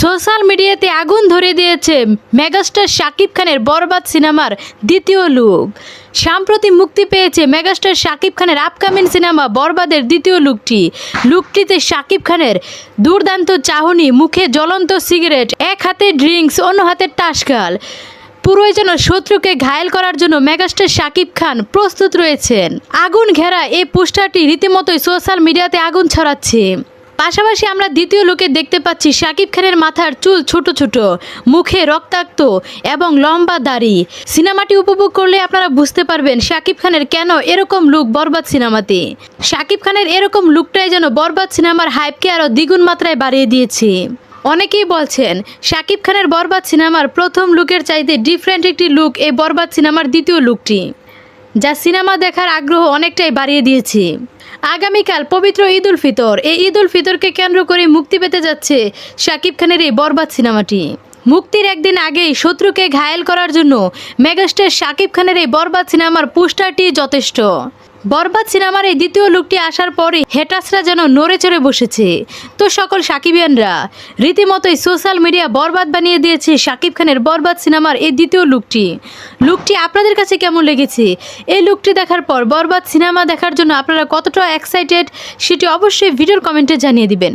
Social মিডিয়াতে আগুন ধরে দিয়েছে মেগাস্টার শাকিব খানের বরবাদ সিনেমার দ্বিতীয় লুক। সাম্প্রতি মুক্তি পেয়েছে মেগাস্টার শাকিব খানের আপকামিং সিনেমা বরবাদের দ্বিতীয় লুকটি। লুকটিতে শাকিব খানের দুর্দান্ত চাহনি, মুখে জ্বলন্ত সিগারেট, এক হাতে ড্রিঙ্কস, অন্য হাতে টাসকাল পুরোই যেন শত্রুকে ঘায়েল করার জন্য মেগাস্টার শাকিব খান প্রস্তুত রয়েছেন। আগুন ঘেরা এই পোস্টারটি রীতিমতোই সোশ্যাল মিডিয়াতে আগুন ছড়াচ্ছে। পাশাপাশি আমরা দ্বিতীয় লোকে দেখতে পাচ্ছি শাকিব খানের মাথার চুল ছোট ছোট, মুখে রক্তাক্ত এবং লম্বা দাড়ি। সিনেমাটি উপভোগ করলে আপনারা বুঝতে পারবেন শাকিব খানের কেন এরকম লুক বরবাদ সিনেমাতে। শাকিব খানের এরকম লুকটাই যেন বরবাদ সিনেমার হাইপকে আরও দ্বিগুণ মাত্রায় বাড়িয়ে দিয়েছে। অনেকেই বলছেন, শাকিব খানের বরবাদ সিনেমার প্রথম লুকের চাইতে ডিফারেন্ট একটি লুক এই বরবাদ সিনেমার দ্বিতীয় লুকটি যা সিনেমা দেখার আগ্রহ অনেকটাই বাড়িয়ে দিয়েছে। আগামীকাল পবিত্র ঈদ উল ফিতর। এই ঈদ উল ফিতরকে কেন্দ্র করে মুক্তি পেতে যাচ্ছে শাকিব খানের এই বরবাদ সিনেমাটি। মুক্তির একদিন আগেই শত্রুকে ঘায়েল করার জন্য মেগাস্টার শাকিব খানের এই বরবাদ সিনেমার পোস্টারটি যথেষ্ট। বরবাদ সিনেমার এই দ্বিতীয় লুকটি আসার পরে হেটাসরা যেন নড়ে চড়ে বসেছে। তো সকল সাকিবিয়ানরা, রীতিমতোই সোশ্যাল মিডিয়া বরবাদ বানিয়ে দিয়েছে সাকিব খানের বরবাদ সিনেমার এই দ্বিতীয় লুকটি। লুকটি আপনাদের কাছে কেমন লেগেছে? এই লুকটি দেখার পর বরবাদ সিনেমা দেখার জন্য আপনারা কতটা এক্সাইটেড সেটি অবশ্যই ভিডিওর কমেন্টে জানিয়ে দিবেন।